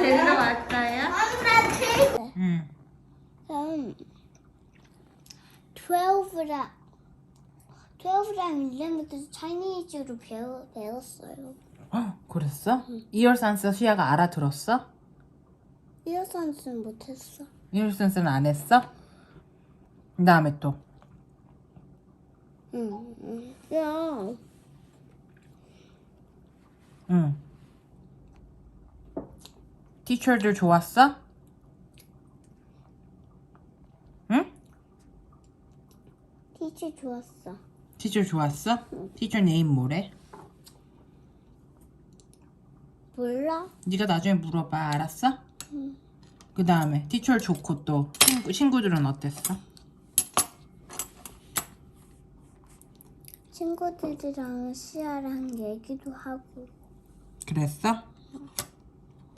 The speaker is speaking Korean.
데리러 왔어요? 응. 음, 12랑 12랑 11부터 차이니즈로 배워, 배웠어요. 헉, 그랬어? 이얼산스 수야가 알아들었어? 이어선수는 못했어. 이얼산스는 안 했어? 그 다음에 또 응, 응. 야, 응. 티처들 좋았어? 응? 티치 좋았어. 티처 좋았어? 티처 네임 뭐래? 몰라? 네가 나중에 물어봐 알았어? 그 다음에 티처 좋고 또 친구, 친구들은 어땠어? 친구들이랑 시아랑 얘기도 하고. 그랬어?